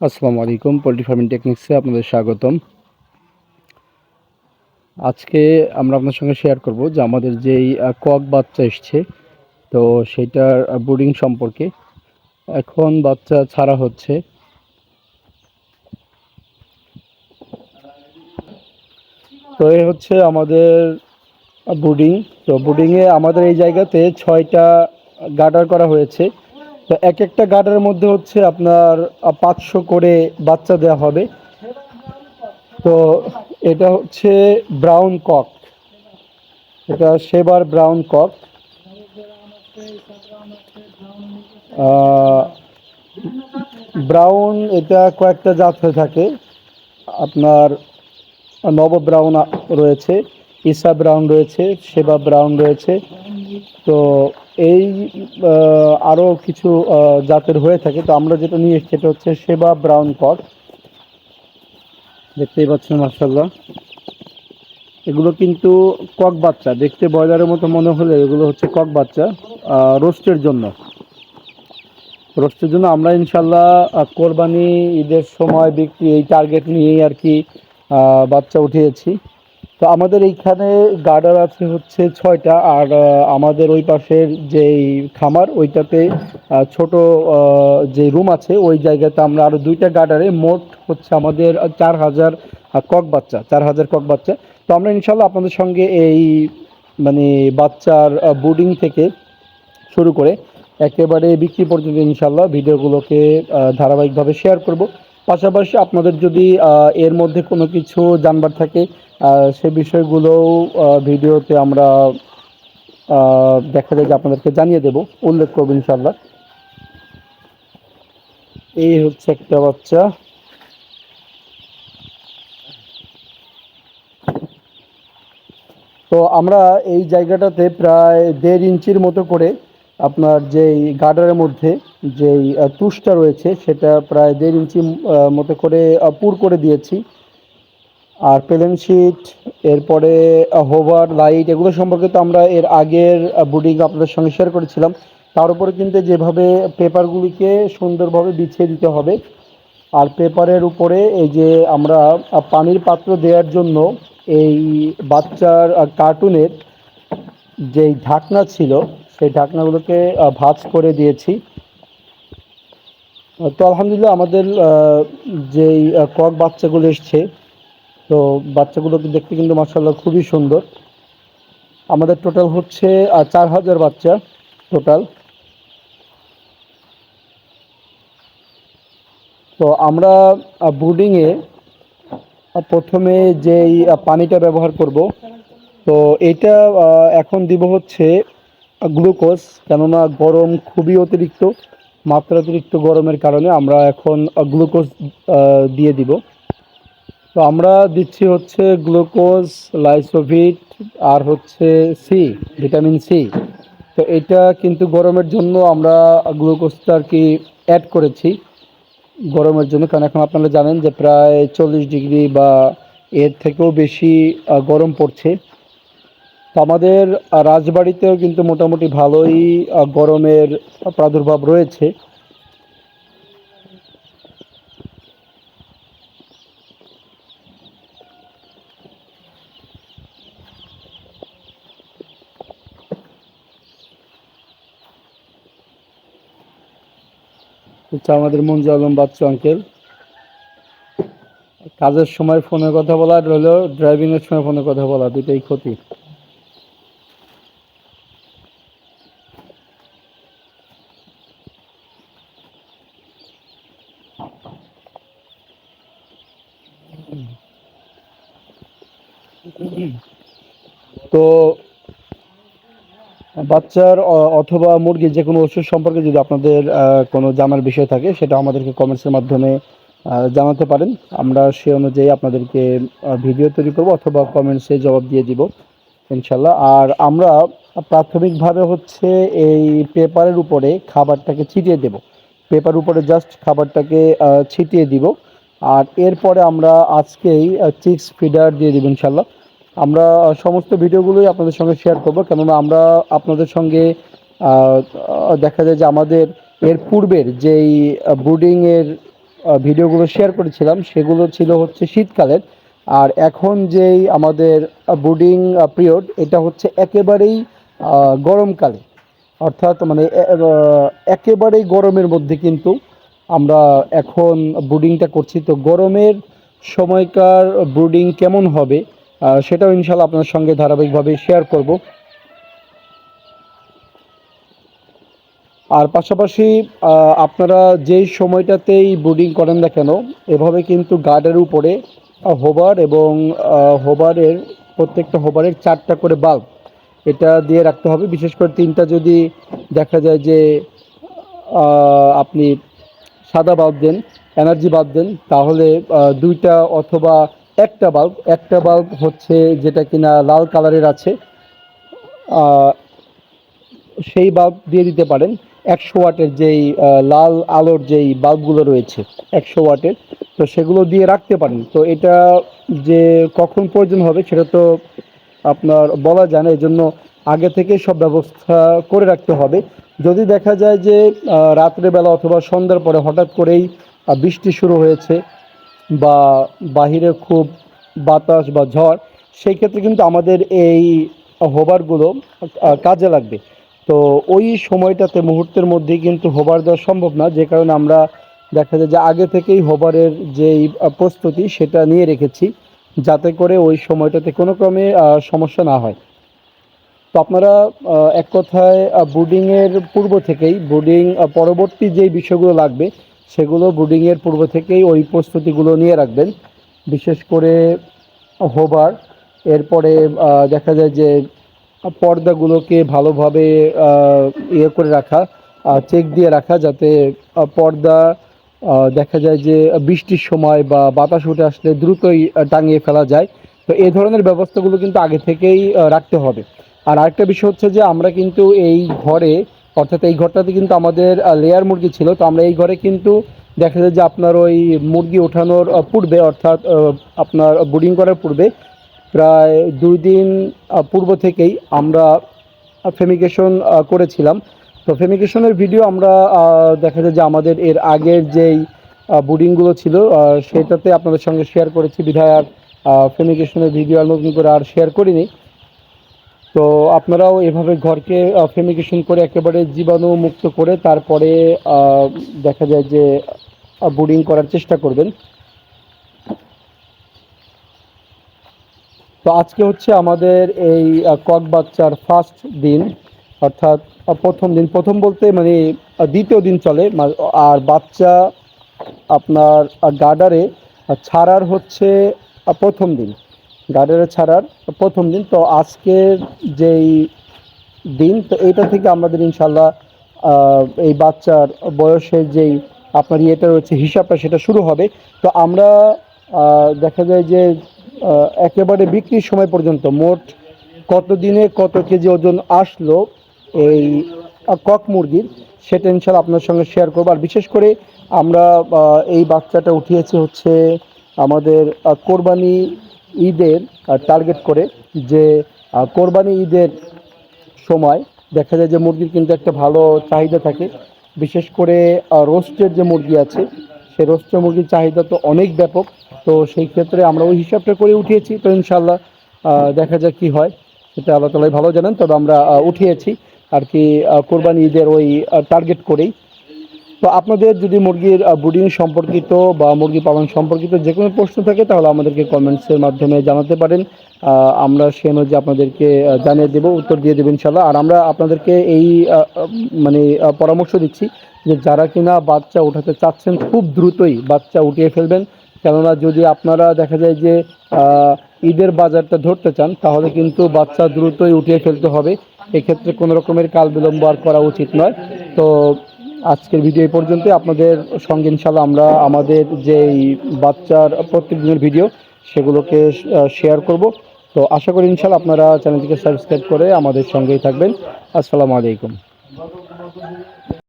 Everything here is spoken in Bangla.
আসসালামু আলাইকুম, পোলট্রি ফার্মিং টেকনিক্সে আপনাদের স্বাগতম। আজকে আমরা আপনার সঙ্গে শেয়ার করব যে আমাদের যেই কক বাচ্চা এসছে, তো সেইটার ব্রুডিং সম্পর্কে। এখন বাচ্চা ছাড়া হচ্ছে। তো এই হচ্ছে আমাদের ব্রুডিং। তো ব্রুডিংয়ে আমাদের এই জায়গাতে ছয়টা গার্ডার করা হয়েছে। এক একটা গার্ডের মধ্যে হচ্ছে আপনার পাঁচশো করে বাচ্চা দেওয়া হবে। তো এটা হচ্ছে ব্রাউন কক। এটা সেবার ব্রাউন কক। ব্রাউন, এটা কয়েকটা জাত হয়ে থাকে। আপনার নব ব্রাউন রয়েছে ইসা ব্রাউন রয়েছে সেবা ব্রাউন রয়েছে। তো এই আরও কিছু জাতের হয়ে থাকে। তো আমরা যেটা নিয়ে এসেছি সেটা হচ্ছে সেবা ব্রাউন কট দেখতেই পাচ্ছেন মার্শাল্লাহ এগুলো কিন্তু কক বাচ্চা। দেখতে ব্রয়লারের মতো মনে হলে এগুলো হচ্ছে কক বাচ্চা রোস্টের জন্য। রোস্টের জন্য আমরা ইনশাল্লাহ কোরবানি ঈদের সময় বিক্রি, এই টার্গেট নিয়েই আর কি বাচ্চা উঠিয়েছি। তো আমাদের এইখানে গার্ডার আছে হচ্ছে ছয়টা, আর আমাদের ওই পাশের যেই খামার, ওইটাতে ছোট যে রুম আছে, ওই জায়গাতে আমরা আরও দুইটা গার্ডারে, মোট হচ্ছে আমাদের চার হাজার কক বাচ্চা, চার হাজার কক বাচ্চা। তো আমরা ইনশাল্লাহ আপনাদের সঙ্গে এই মানে বাচ্চার বুডিং থেকে শুরু করে একেবারে বিক্রি পর্যন্ত ইনশাল্লাহ ভিডিওগুলোকে ধারাবাহিকভাবে শেয়ার করব। পাশাপাশি আপনাদের যদি এর মধ্যে কোনো কিছু জানবার থাকে সে বিষয়গুলোও ভিডিওতে আমরা দেখা যায় যে আপনাদেরকে জানিয়ে দেব। উল্লেখ করব ইনশাল্লাহ এই হচ্ছে একটা বাচ্চা। তো আমরা এই জায়গাটাতে প্রায় দেড় ইঞ্চির মতো করে আপনার যেই গার্ডারের মধ্যে যেই তুষটা রয়েছে, সেটা প্রায় দেড় ইঞ্চি মতো করে পুর করে দিয়েছি। আর প্লেন শিট, এরপরে হোভার, লাইট, এগুলো সম্পর্কে তো আমরা এর আগের বুডিং আপনাদের সঙ্গে শেয়ার করেছিলাম। তার উপরে কিন্তু যেভাবে পেপারগুলিকে সুন্দরভাবে বিছিয়ে দিতে হবে, আর পেপারের উপরে এই যে আমরা পানির পাত্র দেওয়ার জন্য এই বাচ্চার কার্টুনের যেই ঢাকনা ছিল সেই ঢাকনাগুলোকে ভাঁজ করে দিয়েছি। তো আলহামদুলিল্লাহ আমাদের যেই কক বাচ্চাগুলো এসছে, তো বাচ্চাগুলোকে দেখতে কিন্তু মাসাল্লাহ খুবই সুন্দর। আমাদের টোটাল হচ্ছে চার হাজার বাচ্চা টোটাল। তো আমরা ব্রুডিংয়ে প্রথমে যেই পানিটা ব্যবহার করব, তো এটা এখন দিব হচ্ছে গ্লুকোজ কেননা গরম খুবই অতিরিক্ত, মাত্রাতিরিক্ত গরমের কারণে আমরা এখন গ্লুকোজ দিয়ে দিব। তো আমরা দিচ্ছি হচ্ছে গ্লুকোজ লাইসোভিট আর হচ্ছে সি ভিটামিন সি তো এটা কিন্তু গরমের জন্য আমরা গ্লুকোজটা আর কি অ্যাড করেছি গরমের জন্য, কারণ এখন আপনারা জানেন যে প্রায় চল্লিশ ডিগ্রি বা এর থেকেও বেশি গরম পড়ছে। আমাদের রাজবাড়িতেও কিন্তু মোটামুটি ভালোই গরমের প্রাদুর্ভাব রয়েছে। আমাদের মঞ্জু আলম বাচ্চু আঙ্কেল কাজের সময় ফোনে কথা বলা, আর হলো ড্রাইভিং এর সময় ফোনে কথা বলা, দুটাই ক্ষতি। তো বাচ্চার অথবা মুরগির যে কোনো ওষুধ সম্পর্কে যদি আপনাদের কোনো জানার বিষয় থাকে, সেটা আমাদেরকে কমেন্টসের মাধ্যমে জানাতে পারেন। আমরা সে অনুযায়ী আপনাদেরকে ভিডিও তৈরি করব অথবা কমেন্টসে জবাব দিয়ে দিব ইনশাল্লাহ আর আমরা প্রাথমিকভাবে হচ্ছে এই পেপারের উপরে খাবারটাকে ছিটিয়ে দেব। পেপার উপরে জাস্ট খাবারটাকে ছিটিয়ে দিব। আর এরপরে আমরা আজকেই চিক্স ফিডার দিয়ে দিব ইনশাল্লাহ আমরা সমস্ত ভিডিওগুলোই আপনাদের সঙ্গে শেয়ার করব। কেননা আমরা আপনাদের সঙ্গে দেখা যায় যে আমাদের এর পূর্বের যেই ব্রুডিং এর আহ, ভিডিওগুলো শেয়ার করেছিলাম সেগুলো ছিল হচ্ছে শীতকালের। আর এখন যেই আমাদের বুডিং পিরিয়ড এটা হচ্ছে একেবারেই গরমকালে। অর্থাৎ মানে একেবারেই গরমের মধ্যে কিন্তু আমরা এখন ব্রুডিংটা করছি। তো গরমের সময়কার ব্রুডিং কেমন হবে? সেটাও ইনশাল্লাহ আপনার সঙ্গে ধারাবাহিকভাবে শেয়ার করব। আর পাশাপাশি আপনারা যেই সময়টাতেই ব্রুডিং করেন না কেন, এভাবে কিন্তু গার্ডের উপরে হোবার এবং হোবারের প্রত্যেকটা হোবারের চারটা করে বাল্ব এটা দিয়ে রাখতে হবে। বিশেষ করে তিনটা যদি দেখা যায় যে আপনি সাদা বাল্ব দেন এনার্জি বাল্ব দেন, তাহলে দুইটা অথবা একটা বাল্ব একটা বাল্ব হচ্ছে যেটা কিনা লাল কালারের আছে। সেই বাল্ব দিয়ে দিতে পারেন। একশো ওয়াটের যেই লাল আলোর যেই বাল্বগুলো রয়েছে, একশো ওয়াটের। তো সেগুলো দিয়ে রাখতে পারেন। তো এটা যে কখন প্রয়োজন হবে সেটা তো আপনার বলা যায় না। এই জন্য আগে থেকে সব ব্যবস্থা করে রাখতে হবে। যদি দেখা যায় যে রাত্রেবেলা অথবা সন্ধ্যার পরে হঠাৎ করেই বৃষ্টি শুরু হয়েছে বা বাহিরে খুব বাতাস বা ঝড়, সেই ক্ষেত্রে কিন্তু আমাদের এই হোবারগুলো কাজে লাগবে। তো ওই সময়টাতে, মুহূর্তের মধ্যেই কিন্তু হোবার দেওয়া সম্ভব না, যে কারণে আমরা দেখা যায় যে আগে থেকেই হোবারের যেই প্রস্তুতি, সেটা নিয়ে রেখেছি, যাতে করে ওই সময়টাতে কোনো ক্রমে সমস্যা না হয়। তো আপনারা এক কথায় ব্রুডিংয়ের পূর্ব থেকেই, ব্রুডিং পরবর্তী যেই বিষয়গুলো লাগবে সেগুলো ব্রুডিংয়ের পূর্ব থেকেই ওই প্রস্তুতিগুলো নিয়ে রাখবেন। বিশেষ করে হোবার, এরপরে দেখা যায় যে পর্দাগুলোকে ভালোভাবে ইয়ে করে রাখা চেক দিয়ে রাখা যাতে পর্দা দেখা যায় যে বৃষ্টির সময় বা বাতাস উঠে আসলে দ্রুতই টাঙিয়ে ফেলা যায়। তো এই ধরনের ব্যবস্থাগুলো কিন্তু আগে থেকেই রাখতে হবে। আর আরেকটা বিষয় হচ্ছে যে আমরা কিন্তু এই ঘরে অর্থাৎ এই ঘরটাতে কিন্তু আমাদের লেয়ার মুরগি ছিল। তো আমরা এই ঘরে কিন্তু দেখা যায় যে আপনার ওই মুরগি ওঠানোর পূর্বে, অর্থাৎ আপনার ব্রুডিং করার পূর্বে প্রায় দুই দিন পূর্ব থেকেই আমরা ফেমিকেশন করেছিলাম। তো ফেমিকেশনের ভিডিও আমরা দেখা যায় যে আমাদের এর আগের যেই বুডিংগুলো ছিল সেটাতে আপনাদের সঙ্গে শেয়ার করেছি। বিধায়ক ফেমিকেশনের ভিডিও আর নতুন করে আর শেয়ার করিনি। তো আপনারাও এভাবে ঘরকে ফেমিকেশন করে একেবারে জীবাণু মুক্ত করে তারপরে দেখা যায় যে বুডিং করার চেষ্টা করবেন। তো আজকে হচ্ছে আমাদের এই কক বাচ্চার ফার্স্ট দিন, অর্থাৎ প্রথম দিন। প্রথম বলতে মানে দ্বিতীয় দিন চলে আর বাচ্চা আপনার গার্ডারে ছাড়ার হচ্ছে প্রথম দিন। গার্ডারে ছাড়ার প্রথম দিন। তো আজকের যেই দিন, তো এইটা থেকে আমাদের ইনশাল্লাহ এই বাচ্চার বয়সের যেই আপনার ইয়েটা রয়েছে, হিসাবটা সেটা শুরু হবে। তো আমরা দেখা যায় যে একেবারে বিক্রির সময় পর্যন্ত, মোট কত দিনে কত কেজি ওজন আসলো এই কক মুরগির, সেটা ইনশাল্লাহ আপনার সঙ্গে শেয়ার করব। আর বিশেষ করে আমরা এই বাচ্চাটা উঠিয়েছি হচ্ছে আমাদের কোরবানি ঈদের টার্গেট করে যে কোরবানি ঈদের সময় দেখা যায় যে মুরগির কিন্তু একটা ভালো চাহিদা থাকে। বিশেষ করে রোস্টের যে মুরগি আছে সেই রোস্টের মুরগির চাহিদা তো অনেক ব্যাপক। তো সেই ক্ষেত্রে আমরা ওই হিসাবটা করে উঠিয়েছি। তো ইনশাল্লাহ দেখা যাক কি হয়। সেটা আল্লাহ তালাই ভালো জানেন, তবে আমরা উঠিয়েছি। আর কি কোরবানি ঈদের ওই টার্গেট করেই তো আপনাদের যদি মুরগির ব্রুডিং সম্পর্কিত বা মুরগি পালন সম্পর্কিত যে কোনো প্রশ্ন থাকে, তাহলে আমাদেরকে কমেন্টসের মাধ্যমে জানাতে পারেন। আমরা সে অনুযায়ী আপনাদেরকে জানিয়ে দেবো, উত্তর দিয়ে দেবেন ইনশাল্লাহ আর আমরা আপনাদেরকে এই মানে পরামর্শ দিচ্ছি যে যারা কিনা বাচ্চা উঠাতে চাচ্ছেন, খুব দ্রুতই বাচ্চা উঠিয়ে ফেলবেন। কেননা যদি আপনারা দেখা যায় যে ঈদের বাজারটা ধরতে চান, তাহলে কিন্তু বাচ্চা দ্রুতই উঠিয়ে ফেলতে হবে। এক্ষেত্রে কোনো রকমের কাল বিলম্ব আর করা উচিত নয়। তো আজকের ভিডিও এই পর্যন্তই। আপনাদের সঙ্গে ইনশাল্লাহ আমরা আমাদের যেই বাচ্চার প্রত্যেকদিনের ভিডিও সেগুলোকে শেয়ার করব। তো আশা করি ইনশাল্লাহ আপনারা চ্যানেলটিকে সাবস্ক্রাইব করে আমাদের সঙ্গেই থাকবেন। আসসালামু আলাইকুম।